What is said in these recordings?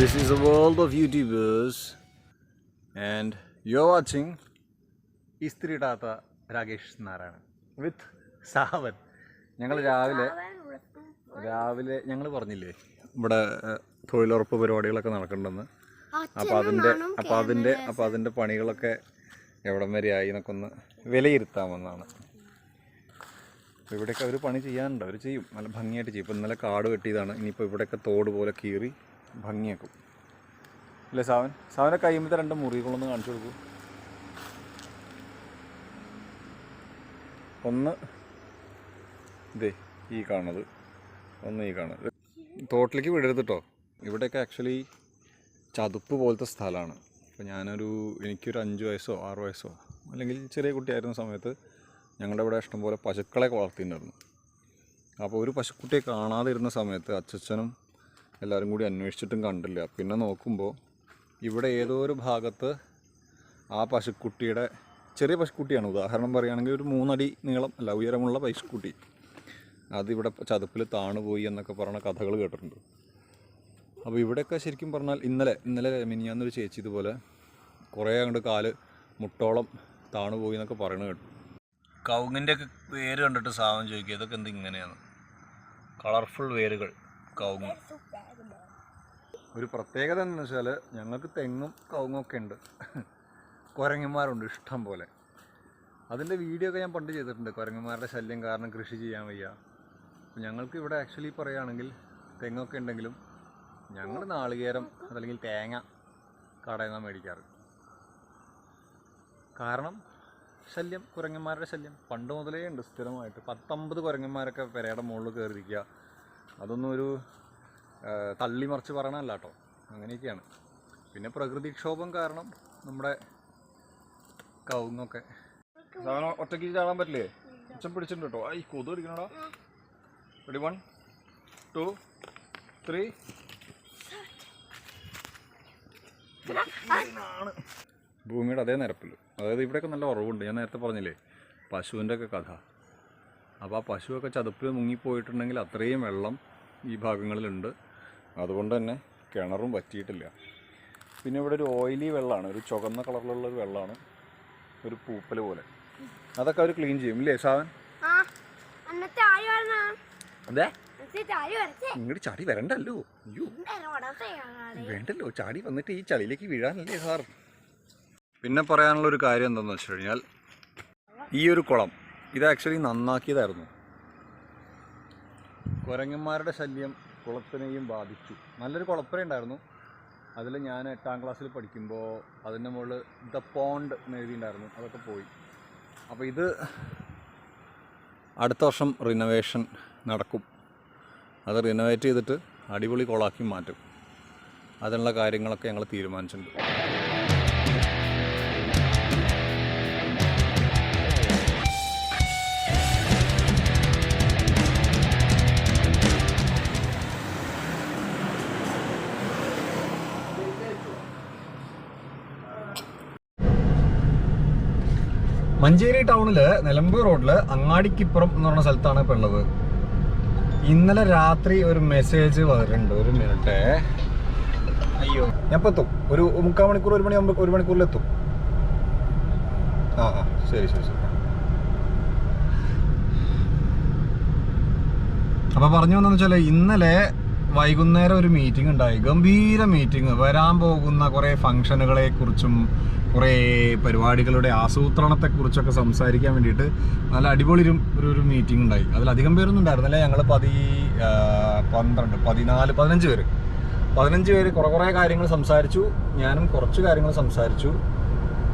This is a world of YouTubers, and you're watching ഇസ്ത്രിയിടാത്ത Rakesh Narayanan വിത്ത് സാവൻ ഞങ്ങൾ രാവിലെ രാവിലെ ഞങ്ങൾ പറഞ്ഞില്ലേ ഇവിടെ തൊഴിലുറപ്പ് പരിപാടികളൊക്കെ നടക്കണ്ടെന്ന് അപ്പോൾ അതിന്റെ അപ്പോൾ അതിന്റെ അപ്പോൾ അതിന്റെ പണികളൊക്കെ എവിടം വരെ ആയി എന്നൊക്കെ ഒന്ന് വിലയിരുത്താമെന്നാണ്. അപ്പോൾ ഇവിടെയൊക്കെ അവർ പണി ചെയ്യാനുണ്ട് അവർ ചെയ്യും. നല്ല ഭംഗിയായിട്ട് ചെയ്യും. ഇപ്പോൾ ഇന്നലെ കാട് വെട്ടിയതാണ് ഇനിയിപ്പോൾ ഇവിടെയൊക്കെ തോട് പോലെ കീറി ഭംഗിയാക്കും. അല്ലേ സാവൻ? സാവനെ കഴിയുമ്പോൾ രണ്ട് മുറികളൊന്ന് കാണിച്ചു കൊടുക്കൂ. ഒന്ന് ഇതേ ഈ കാണുന്നത്. ഒന്ന് ഈ കാണുന്നത്. തോട്ടിലേക്ക് വിടരുത് കേട്ടോ ഇവിടെയൊക്കെ ആക്ച്വലി ചതുപ്പ് പോലത്തെ സ്ഥലമാണ്. അപ്പോൾ ഞാനൊരു എനിക്കൊരു അഞ്ച് വയസ്സോ ആറ് വയസ്സോ അല്ലെങ്കിൽ ചെറിയ കുട്ടിയായിരുന്ന സമയത്ത് ഞങ്ങളുടെ ഇവിടെ ഇഷ്ടംപോലെ പശുക്കളെ വളർത്തിയിട്ടുണ്ടായിരുന്നു. അപ്പോൾ ഒരു പശുക്കുട്ടിയെ കാണാതിരുന്ന സമയത്ത് അച്ചച്ചനും എല്ലാവരും കൂടി അന്വേഷിച്ചിട്ടും കണ്ടില്ല. പിന്നെ നോക്കുമ്പോൾ ഇവിടെ ഏതോ ഒരു ഭാഗത്ത് ആ പശുക്കുട്ടിയുടെ ചെറിയ പശുക്കുട്ടിയാണ്. ഉദാഹരണം പറയുകയാണെങ്കിൽ ഒരു മൂന്നടി നീളം അല്ല ഉയരമുള്ള പശുക്കുട്ടി. അതിവിടെ ചതുപ്പിൽ താണുപോയി എന്നൊക്കെ പറയുന്ന കഥകൾ കേട്ടിട്ടുണ്ട്. അപ്പോൾ ഇവിടെയൊക്കെ ശരിക്കും പറഞ്ഞാൽ ഇന്നലെ ഇന്നലെ മിനിയാന്നൊരു ചേച്ചി ഇതുപോലെ കുറേ അങ്ങോട്ട് കാൽ മുട്ടോളം താണുപോയി എന്നൊക്കെ പറയണ കേട്ടു. കൗങ്ങിന്റെയൊക്കെ വേര് കണ്ടിട്ട് സാധനം ചോദിക്കുക ഇതൊക്കെ എന്ത് ഇങ്ങനെയാണ് കളർഫുൾ വേരുകൾ. കവുങ്ങ്. ഒരു പ്രത്യേകത എന്ന് വെച്ചാൽ ഞങ്ങൾക്ക് തെങ്ങും കവുങ്ങും ഒക്കെ ഉണ്ട്. കുരങ്ങന്മാരുണ്ട് ഇഷ്ടം പോലെ. അതിന്റെ വീഡിയോ ഒക്കെ ഞാൻ പണ്ട് ചെയ്തിട്ടുണ്ട്. കുരങ്ങന്മാരുടെ ശല്യം കാരണം കൃഷി ചെയ്യാൻ വയ്യ. ഞങ്ങൾക്ക് ഇവിടെ ആക്ച്വലി പറയുകയാണെങ്കിൽ തെങ്ങൊക്കെ ഉണ്ടെങ്കിലും ഞങ്ങൾ നാളികേരം അതല്ലെങ്കിൽ തേങ്ങ കടയിൽ മേടിക്കാറ്. കാരണം ശല്യം കുരങ്ങന്മാരുടെ ശല്യം. പണ്ട് മുതലേ ഉണ്ട് സ്ഥിരമായിട്ട്. പത്തൊമ്പത് കുരങ്ങന്മാരൊക്കെ പെരയുടെ മുകളിൽ കയറിയിരിക്കുക. അതൊന്നും ഒരു തള്ളി തള്ളിമറിച്ച് പറയണമല്ല കേട്ടോ അങ്ങനെയൊക്കെയാണ്. പിന്നെ പ്രകൃതിക്ഷോഭം കാരണം നമ്മുടെ കവുങ്ങൊക്കെ. ഒറ്റയ്ക്ക് ചാടാൻ പറ്റില്ലേ? ഉച്ചം പിടിച്ചിട്ടുണ്ട് കേട്ടോ. ഈ കൊതു പിടിക്കണടാ റെഡി വൺ ടു ത്രീ ഭൂമിയുടെ അതേ നിരപ്പിൽ അതായത് ഇവിടെയൊക്കെ നല്ല ഉറവുണ്ട്. ഞാൻ നേരത്തെ പറഞ്ഞില്ലേ പശുവിന്റെ ഒക്കെ കഥ. അപ്പോൾ ആ പശുവൊക്കെ ചതുപ്പിൽ മുങ്ങിപ്പോയിട്ടുണ്ടെങ്കിൽ അത്രയും വെള്ളം ഈ ഭാഗങ്ങളിലുണ്ട്. അതുകൊണ്ട് തന്നെ കിണറും വറ്റിയിട്ടില്ല. പിന്നെ ഇവിടെ ഒരു ഓയിലി വെള്ളമാണ്. ഒരു ചുവന്ന കളറിലുള്ള ഒരു വെള്ളമാണ്. ഒരു പൂപ്പൽ പോലെ. അതൊക്കെ അവർ ക്ലീൻ ചെയ്യും ഇല്ലേ സാവൻ? അതെ? ഇങ്ങോട്ട് ചാടി വരണ്ടല്ലോ. അയ്യോ. വേണ്ടല്ലോ ചാടി വന്നിട്ട് ഈ ചളിയിലേക്ക് വീഴാനല്ലേ സാർ? പിന്നെ പറയാനുള്ള ഒരു കാര്യം എന്താണെന്ന് വെച്ച് കഴിഞ്ഞാൽ ഈ ഒരു കുളം ഇത് ആക്ച്വലി നന്നാക്കിയതായിരുന്നു. കുരങ്ങന്മാരുടെ ശല്യം കുളത്തിനെയും ബാധിച്ചു. നല്ലൊരു കുളപ്പുര ഉണ്ടായിരുന്നു. അതിൽ ഞാൻ എട്ടാം ക്ലാസ്സിൽ പഠിക്കുമ്പോൾ അതിന്റെ മുകളിൽ ദ പോണ്ട് എന്ന് അതൊക്കെ പോയി. അപ്പോൾ ഇത് അടുത്ത വർഷം റിനോവേഷൻ നടക്കും. അത് റിനോവേറ്റ് ചെയ്തിട്ട് അടിപൊളി കുളാക്കി മാറ്റും. അതിനുള്ള കാര്യങ്ങളൊക്കെ ഞങ്ങൾ തീരുമാനിച്ചിട്ടുണ്ട്. മഞ്ചേരി ടൗണിൽ നിലമ്പൂർ റോഡിൽ അങ്ങാടിക്കിപ്പുറം എന്ന് പറഞ്ഞ സ്ഥലത്താണ് ഇപ്പോൾ ഉള്ളത്. ഇന്നലെ രാത്രി ഒരു മെസ്സേജ് വരുന്നുണ്ട് ഒരു മിനിറ്റ് അയ്യോ. ഞാൻ ഇപ്പം എത്തും. ഒരു മുക്കാൽ മണിക്കൂർ ഒരു മണിയാകുമ്പോൾ ഒരു മണിക്കൂറിൽ എത്തും. ആ ശരി ശരി ശരി. അപ്പൊ പറഞ്ഞു വന്നെന്ന് വെച്ചാൽ ഇന്നലെ വൈകുന്നേരം ഒരു മീറ്റിംഗ് ഉണ്ടായി. ഗംഭീര മീറ്റിംഗ് വരാൻ പോകുന്ന കുറേ ഫംഗ്ഷനുകളെ കുറിച്ചും കുറേ പരിപാടികളുടെ ആസൂത്രണത്തെക്കുറിച്ചൊക്കെ സംസാരിക്കാൻ വേണ്ടിയിട്ട് നല്ല അടിപൊളി ഒരു ഒരു മീറ്റിംഗ് ഉണ്ടായി. അതിലധികം പേരൊന്നും ഉണ്ടായിരുന്നില്ല. ഞങ്ങൾ പതി പന്ത്രണ്ട് പതിനാല് പതിനഞ്ച് പേര്. പതിനഞ്ച് പേര് കുറേ കുറേ കാര്യങ്ങൾ സംസാരിച്ചു. ഞാനും കുറച്ച് കാര്യങ്ങൾ സംസാരിച്ചു.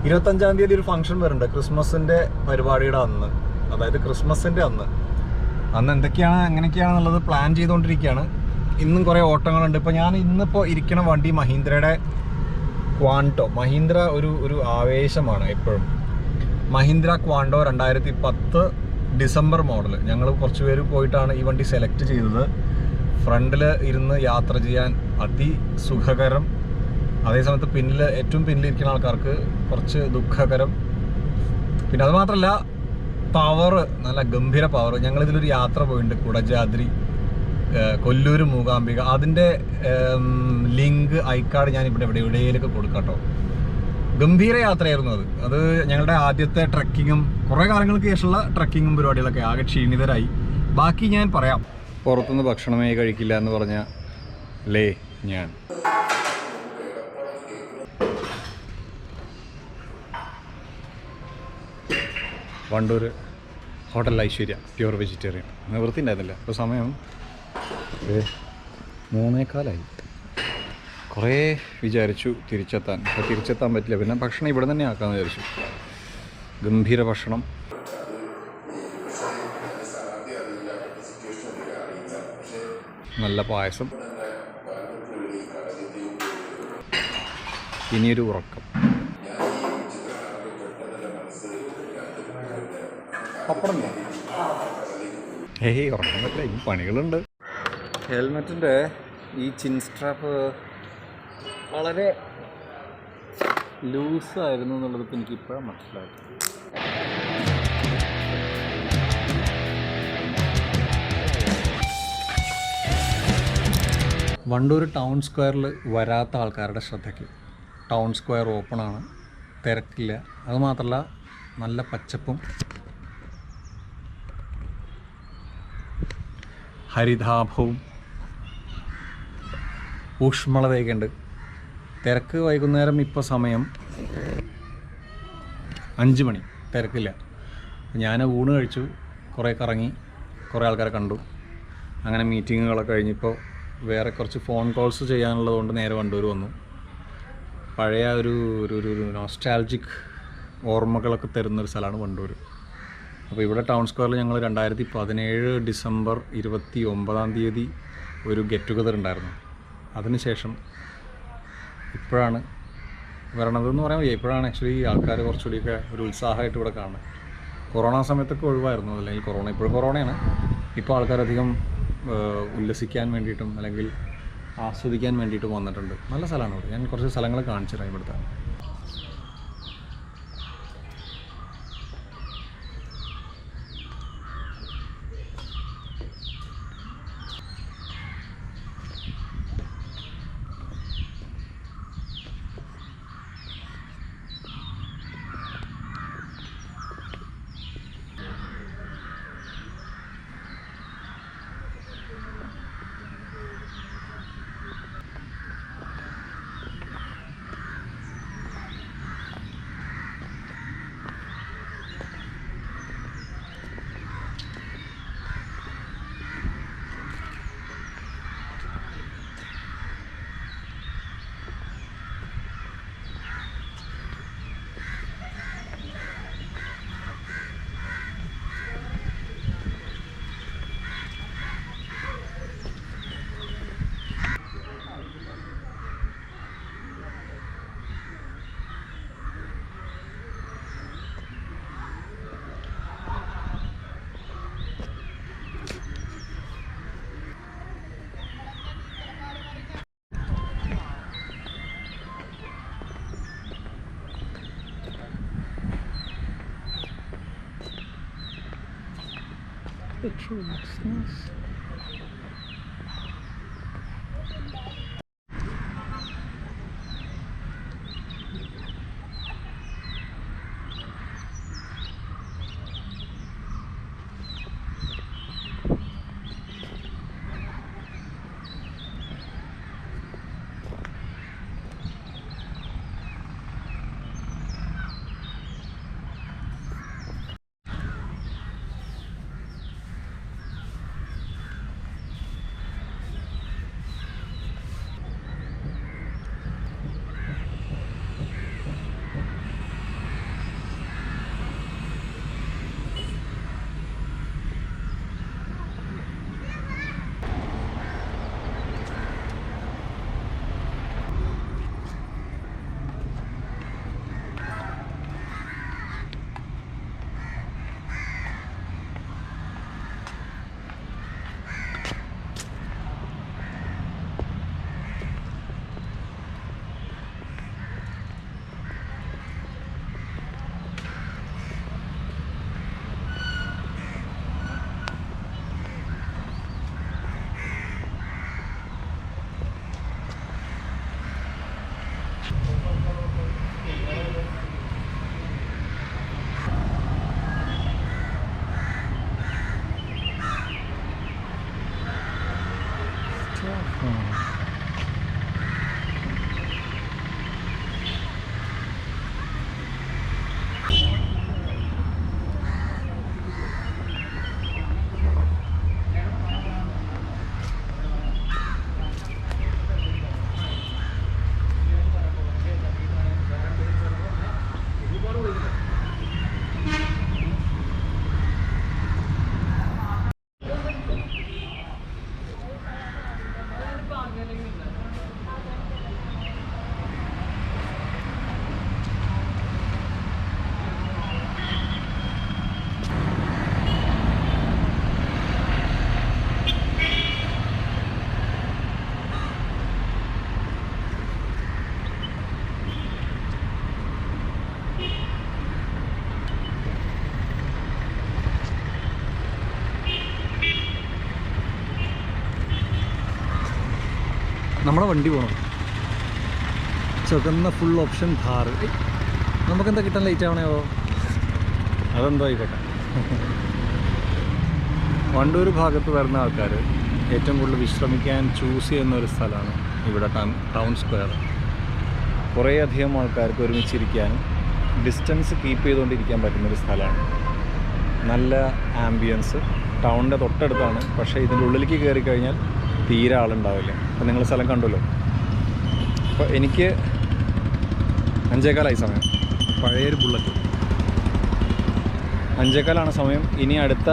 ഇരുപത്തഞ്ചാം തീയതി ഒരു ഫംഗ്ഷൻ വരുന്നുണ്ട്. ക്രിസ്മസിന്റെ പരിപാടിയുടെ അന്ന്. അതായത് ക്രിസ്മസിന്റെ അന്ന്. അന്ന് എന്തൊക്കെയാണ് എങ്ങനെയൊക്കെയാണെന്നുള്ളത് പ്ലാൻ ചെയ്തുകൊണ്ടിരിക്കുകയാണ്. ഇന്നും കുറേ ഓട്ടങ്ങളുണ്ട്. ഇപ്പോൾ ഞാൻ ഇന്നിപ്പോൾ ഇരിക്കണ വണ്ടി മഹീന്ദ്രയുടെ ക്വാണ്ടോ. മഹീന്ദ്ര ഒരു ഒരു ആവേശമാണ് എപ്പോഴും. മഹീന്ദ്ര ക്വാണ്ടോ രണ്ടായിരത്തി പത്ത് ഡിസംബർ മോഡൽ. ഞങ്ങൾ കുറച്ച് പേര് പോയിട്ടാണ് ഈ വണ്ടി സെലക്ട് ചെയ്തത്. ഫ്രണ്ടിൽ ഇരുന്ന് യാത്ര ചെയ്യാൻ അതിസുഖകരം അതേസമയത്ത് പിന്നിൽ ഏറ്റവും പിന്നിലിരിക്കുന്ന ആൾക്കാർക്ക് കുറച്ച് ദുഃഖകരം. പിന്നെ അതുമാത്രമല്ല പവർ നല്ല ഗംഭീര പവർ ഞങ്ങളിതിലൊരു യാത്ര പോയിട്ടുണ്ട്. കുടജാദ്രി. കൊല്ലൂർ മൂകാംബിക. അതിന്റെ ലിങ്ക് ഐക്കാർഡ് ഞാൻ ഇവിടെ ഇവിടെ എവിടെയൊക്കെ കൊടുക്കാട്ടോ ഗംഭീര യാത്രയായിരുന്നു അത്. അത് ഞങ്ങളുടെ ആദ്യത്തെ ട്രക്കിങ്ങും കുറേ കാലങ്ങൾക്ക് ശേഷമുള്ള ട്രക്കിങ്ങും പരിപാടികളൊക്കെ ആകെ ക്ഷീണിതരായി. ബാക്കി ഞാൻ പറയാം. പുറത്തുനിന്ന് ഭക്ഷണമേ കഴിക്കില്ല എന്ന് പറഞ്ഞ ലേ ഞാൻ. Wandoor hotel Aishwarya pure vegetarian. നിവൃത്തി ഉണ്ടായിരുന്നില്ല ഇപ്പോൾ സമയം മൂന്നേക്കാലായി കുറേ വിചാരിച്ചു തിരിച്ചെത്താൻ. അപ്പോൾ തിരിച്ചെത്താൻ പറ്റില്ല. പിന്നെ ഭക്ഷണം ഇവിടെ തന്നെ ആക്കാമെന്ന് വിചാരിച്ചു. ഗംഭീര ഭക്ഷണം. നല്ല പായസം. ഇനിയൊരു ഉറക്കം. ഏയ് ഉറക്കം പറ്റില്ല. ഈ പണികളുണ്ട്. ഹെൽമെറ്റിന്റെ ഈ ചിൻ സ്ട്രാപ്പ് വളരെ ലൂസായിരുന്നു എന്നുള്ളത് എനിക്ക് ഇപ്പോഴാണ് മനസ്സിലായത്. വണ്ടൂർ ടൗൺ സ്ക്വയറിൽ വരാത്ത ആൾക്കാരുടെ ശ്രദ്ധയ്ക്ക് ടൗൺ സ്ക്വയർ ഓപ്പണാണ് തിരക്കില്ല. അതുമാത്രമല്ല നല്ല പച്ചപ്പും. ഹരിതാഭവും ഊഷ്മളതയൊക്കെ ഉണ്ട് തിരക്ക് വൈകുന്നേരം ഇപ്പോൾ സമയം അഞ്ച് മണി. തിരക്കില്ല. ഞാൻ ഊണ് കഴിച്ചു. കുറേ കറങ്ങി. കുറേ ആൾക്കാരെ കണ്ടു. അങ്ങനെ മീറ്റിങ്ങുകളൊക്കെ കഴിഞ്ഞിപ്പോൾ വേറെ കുറച്ച് ഫോൺ കോൾസ് ചെയ്യാനുള്ളതുകൊണ്ട് നേരെ വണ്ടൂർ വന്നു. പഴയ ഒരു ഒരു നോസ്റ്റാലജിക് ഓർമ്മകളൊക്കെ തരുന്നൊരു സ്ഥലമാണ് വണ്ടൂർ അപ്പോൾ ഇവിടെ ടൗൺ സ്ക്വയറിൽ ഞങ്ങൾ രണ്ടായിരത്തി പതിനേഴ് ഡിസംബർ ഇരുപത്തി ഒമ്പതാം തീയതി ഒരു ഗെറ്റ് ടുഗദർ ഉണ്ടായിരുന്നു. അതിനുശേഷം ഇപ്പോഴാണ് വരണതെന്ന് പറയാൻ വയ്യ. ഇപ്പോഴാണ് ആക്ച്വലി ആൾക്കാർ കുറച്ചുകൂടിയൊക്കെ ഒരു ഉത്സാഹമായിട്ട് ഇവിടെ കാണുന്നത്. കൊറോണ സമയത്തൊക്കെ ഒഴിവായിരുന്നു. അല്ലെങ്കിൽ കൊറോണ ഇപ്പോഴും കൊറോണയാണ്. ഇപ്പോൾ ആൾക്കാരധികം ഉല്ലസിക്കാൻ വേണ്ടിയിട്ടും അല്ലെങ്കിൽ ആസ്വദിക്കാൻ വേണ്ടിയിട്ടും വന്നിട്ടുണ്ട്. നല്ല സ്ഥലമാണ് ഇവിടെ. ഞാൻ കുറച്ച് സ്ഥലങ്ങൾ കാണിച്ചു തരാം ഇവിടുത്തെ. the truth, looks nice. നമ്മുടെ വണ്ടി പോകണം ചുവന്ന ഫുൾ ഓപ്ഷൻ ഥാർ നമുക്കെന്താ കിട്ടാൻ ലേറ്റ് ആവണയോ അതെന്തോ ആയിക്കോട്ടെ വണ്ടൂർ ഭാഗത്ത് വരുന്ന ആൾക്കാർ ഏറ്റവും കൂടുതൽ വിശ്രമിക്കാൻ ചൂസ് ചെയ്യുന്ന ഒരു സ്ഥലമാണ് ഇവിടെ ടൗൺ ടൗൺ സ്ക്വയർ. കുറേയധികം ആൾക്കാർക്ക് ഒരുമിച്ചിരിക്കാനും ഡിസ്റ്റൻസ് കീപ്പ് ചെയ്തുകൊണ്ടിരിക്കാൻ പറ്റുന്നൊരു സ്ഥലമാണ്. നല്ല ആംബിയൻസ് ടൗണിന്റെ തൊട്ടടുത്താണ്. പക്ഷേ ഇതിന്റെ ഉള്ളിലേക്ക് കയറി കഴിഞ്ഞാൽ തീരെ ആളുണ്ടാവില്ല. അപ്പം നിങ്ങൾ സ്ഥലം കണ്ടല്ലോ? അപ്പോൾ എനിക്ക് അഞ്ചേക്കാലായി സമയം. പഴയൊരു ബുള്ളറ്റ് അഞ്ചേക്കാലാണ് സമയം. ഇനി അടുത്ത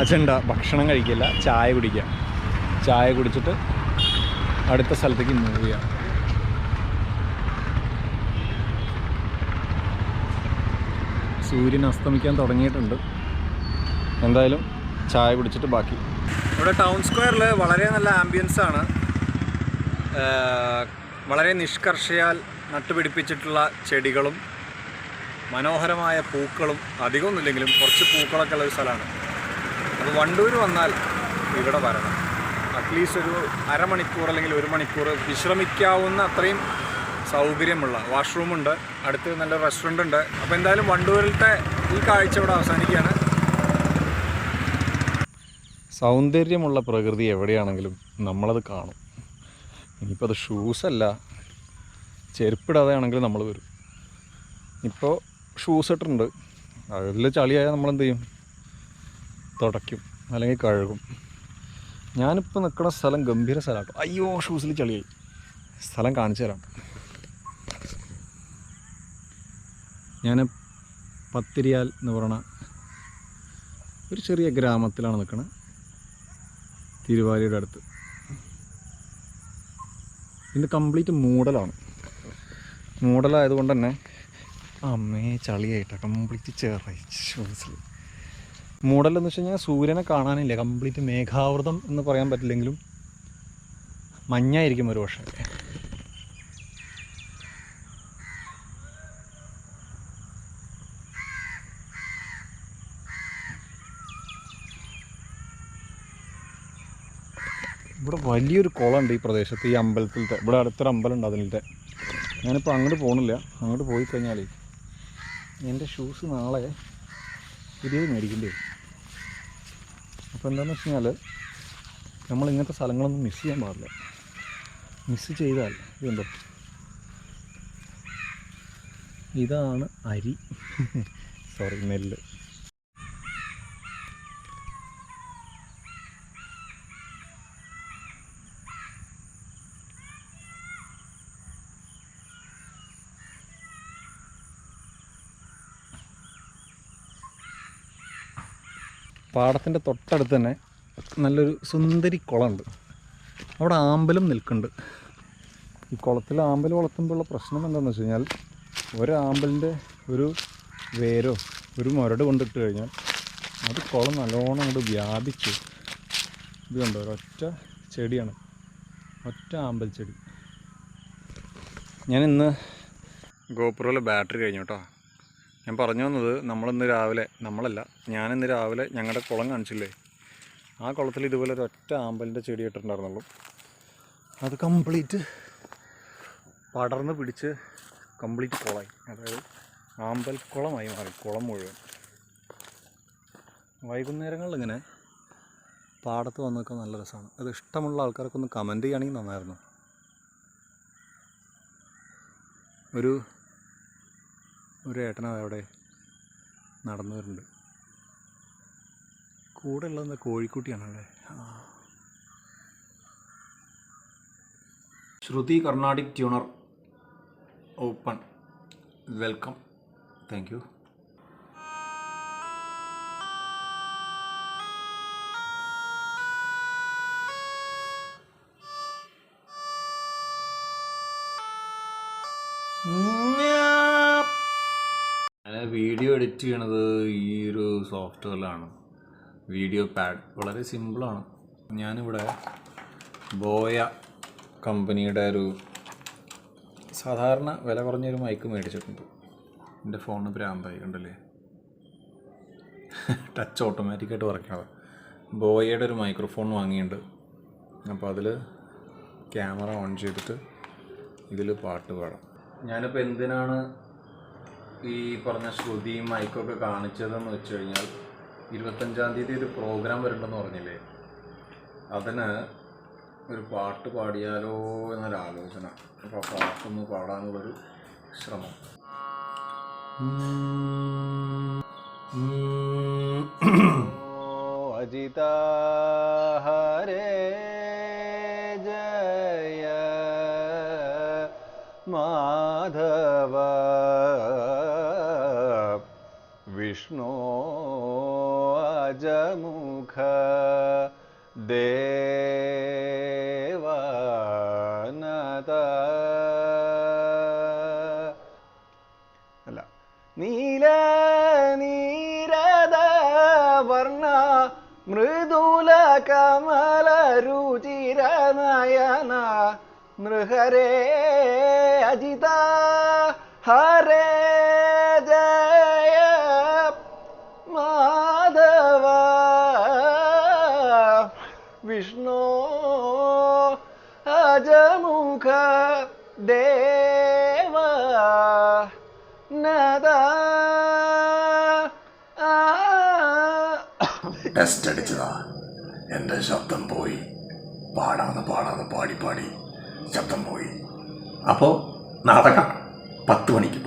അജണ്ട ഭക്ഷണം കഴിക്കില്ല. ചായ കുടിക്കുക ചായ കുടിച്ചിട്ട് അടുത്ത സ്ഥലത്തേക്ക് മൂവ് ചെയ്യാം. സൂര്യൻ അസ്തമിക്കാൻ തുടങ്ങിയിട്ടുണ്ട്. എന്തായാലും ചായ കുടിച്ചിട്ട് ബാക്കി. ഇവിടെ ടൗൺ സ്ക്വയറിൽ വളരെ നല്ല ആംബിയൻസ് ആണ്. വളരെ നിഷ്കർഷയാൽ നട്ടുപിടിപ്പിച്ചിട്ടുള്ള ചെടികളും മനോഹരമായ പൂക്കളും അധികമൊന്നുമില്ലെങ്കിലും കുറച്ച് പൂക്കളൊക്കെ ഉള്ള ഒരു സ്ഥലമാണ്. അപ്പോൾ വണ്ടൂർ വന്നാൽ ഇവിടെ വരണം. അറ്റ്ലീസ്റ്റ് ഒരു അരമണിക്കൂർ അല്ലെങ്കിൽ ഒരു മണിക്കൂർ വിശ്രമിക്കാവുന്ന അത്രയും സൗകര്യമുള്ള വാഷ്റൂമുണ്ട് അടുത്ത് നല്ല റെസ്റ്റോറന്റ് ഉണ്ട്. അപ്പോൾ എന്തായാലും വണ്ടൂരിലത്തെ ഈ കാഴ്ച ഇവിടെ അവസാനിക്കുകയാണ്. സൗന്ദര്യമുള്ള പ്രകൃതി എവിടെയാണെങ്കിലും നമ്മളത് കാണും. ഇനിയിപ്പോൾ അത് ഷൂസല്ല ചെരുപ്പിടാതെയാണെങ്കിലും നമ്മൾ വരും. ഇപ്പോൾ ഷൂസ് ഇട്ടിട്ടുണ്ട്. അതിൽ ചളിയായാൽ നമ്മൾ എന്ത് ചെയ്യും തുടയ്ക്കും. അല്ലെങ്കിൽ കഴുകും. ഞാനിപ്പോൾ നിൽക്കുന്ന സ്ഥലം ഗംഭീര സ്ഥലമാട്ടോ അയ്യോ ഷൂസിൽ ചളിയായി. സ്ഥലം കാണിച്ചു തരാം. ഞാൻ പത്തിരിയാൽ എന്ന് പറയണ ഒരു ചെറിയ ഗ്രാമത്തിലാണ് നിൽക്കുന്നത് തിരുവാലിയുടെ അടുത്ത്. ഇത് കംപ്ലീറ്റ് മൂടലാണ്. മൂടലായതുകൊണ്ട് തന്നെ അമ്മേ ചളിയായിട്ടാണ് കംപ്ലീറ്റ് ചെറിയ. മൂടലെന്ന് വെച്ച് കഴിഞ്ഞാൽ സൂര്യനെ കാണാനില്ല. കംപ്ലീറ്റ് മേഘാവൃതം എന്ന് പറയാൻ പറ്റില്ലെങ്കിലും മഞ്ഞായിരിക്കും ഒരു പക്ഷേ ഇവിടെ വലിയൊരു കുളമുണ്ട് ഈ പ്രദേശത്ത് ഈ അമ്പലത്തിലത്തെ. ഇവിടെ അടുത്തൊരു അമ്പലം ഉണ്ട് അതിലത്തെ. ഞാനിപ്പോൾ അങ്ങോട്ട് പോകണില്ല അങ്ങോട്ട് പോയി കഴിഞ്ഞാൽ എന്റെ ഷൂസ് നാളെ പുതിയത് മേടിക്കേണ്ടി വരും. അപ്പോൾ എന്താണെന്ന് വെച്ച് കഴിഞ്ഞാൽ നമ്മൾ ഇങ്ങനത്തെ സ്ഥലങ്ങളൊന്നും മിസ് ചെയ്യാൻ പാടില്ല. മിസ് ചെയ്താൽ ഇതുണ്ടോ ഇതാണ് അരി. സോറി നെല്ല്. പാടത്തിന്റെ തൊട്ടടുത്ത് തന്നെ നല്ലൊരു സുന്ദരി കുളമുണ്ട്. അവിടെ ആമ്പലും നിൽക്കുന്നുണ്ട്. ഈ കുളത്തിൽ ആമ്പൽ വളർത്തുമ്പോഴുള്ള പ്രശ്നം എന്താണെന്ന് വെച്ച് കഴിഞ്ഞാൽ ഒരാമ്പലിന്റെ ഒരു വേരോ ഒരു മുരട് കൊണ്ടിട്ട് കഴിഞ്ഞാൽ അത് കുളം നല്ലോണം അങ്ങോട്ട് വ്യാപിച്ച് ഇത് കണ്ടോ ഒരൊറ്റ ചെടിയാണ്. ഒറ്റ ആമ്പൽ ചെടി. ഞാൻ ഇന്ന് ബാറ്ററി കഴിഞ്ഞു കേട്ടോ. ഞാൻ പറഞ്ഞു വന്നത് നമ്മളിന്ന് രാവിലെ നമ്മളല്ല ഞാനിന്ന് രാവിലെ ഞങ്ങളുടെ കുളം കാണിച്ചില്ലേ? ആ കുളത്തിൽ ഇതുപോലെ ഒരു ഒറ്റ ആമ്പലിന്റെ ചെടി ഇട്ടിട്ടുണ്ടായിരുന്നുള്ളൂ. അത് കംപ്ലീറ്റ് പടർന്ന് പിടിച്ച് കംപ്ലീറ്റ് കുളമായി. അതായത് ആമ്പൽ കുളമായി മാറി കുളം മുഴുവൻ. വൈകുന്നേരങ്ങളിൽ ഇങ്ങനെ പാടത്ത് വന്നൊക്കെ നല്ല രസമാണ്. അത് ഇഷ്ടമുള്ള ആൾക്കാർക്കൊന്ന് ഒന്ന് കമന്റ് ചെയ്യുകയാണെങ്കിൽ നന്നായിരുന്നു. ഒരു ഒരു ഏട്ടനാ അവിടെ നടന്നു വരുന്നുണ്ട് കൂടെ ഉള്ളതെന്ന് കോഴിക്കുട്ടിയാണ് അവിടെ? Shruti Carnatic tuner open. Welcome. Thank you. Edit ചെയ്യണത് ഈ ഒരു സോഫ്റ്റ്വെയറിലാണ്. വീഡിയോ പാഡ് വളരെ സിമ്പിളാണ്. ഞാനിവിടെ ബോയ കമ്പനിയുടെ ഒരു സാധാരണ വില കുറഞ്ഞൊരു മൈക്ക് മേടിച്ചിട്ടുണ്ട്. എന്റെ ഫോണിന് ഭ്രാന്തായി കണ്ടല്ലേ? ടച്ച് ഓട്ടോമാറ്റിക്കായിട്ട് വർക്കണത് ബോയയുടെ ഒരു മൈക്രോഫോൺ വാങ്ങിയിട്ടുണ്ട് അപ്പോൾ അതിൽ ക്യാമറ ഓൺ ചെയ്തിട്ട് ഇതിൽ പാട്ട് പാടാം. ഞാനിപ്പോൾ എന്തിനാണ് ഈ പറഞ്ഞ ശ്രുതിയും മൈക്കൊക്കെ കാണിച്ചതെന്ന് വെച്ച് കഴിഞ്ഞാൽ ഇരുപത്തഞ്ചാം തീയതി ഒരു പ്രോഗ്രാം വരുന്നുണ്ടെന്ന് പറഞ്ഞില്ലേ? അതിന് ഒരു പാട്ട് പാടിയാലോ എന്നൊരാലോചന. അപ്പോൾ പാട്ടൊന്ന് പാടാനുള്ളൊരു ശ്രമം. അജിത ഹരേ ജയ മാധവ വിഷ്ണു അജമുഖ ദേവനത അല്ല നീല നീരദ വർണ മൃദുല കമല രുചിര നയന നൃഹരേ അജിത. ഹരേ ടെസ്റ്റ് അടിച്ചതാ. എന്റെ ശബ്ദം പോയി. പാടാതെ പാടാതെ പാടി പാടി ശബ്ദം പോയി. അപ്പോൾ നാടകം പത്ത് മണിക്ക്.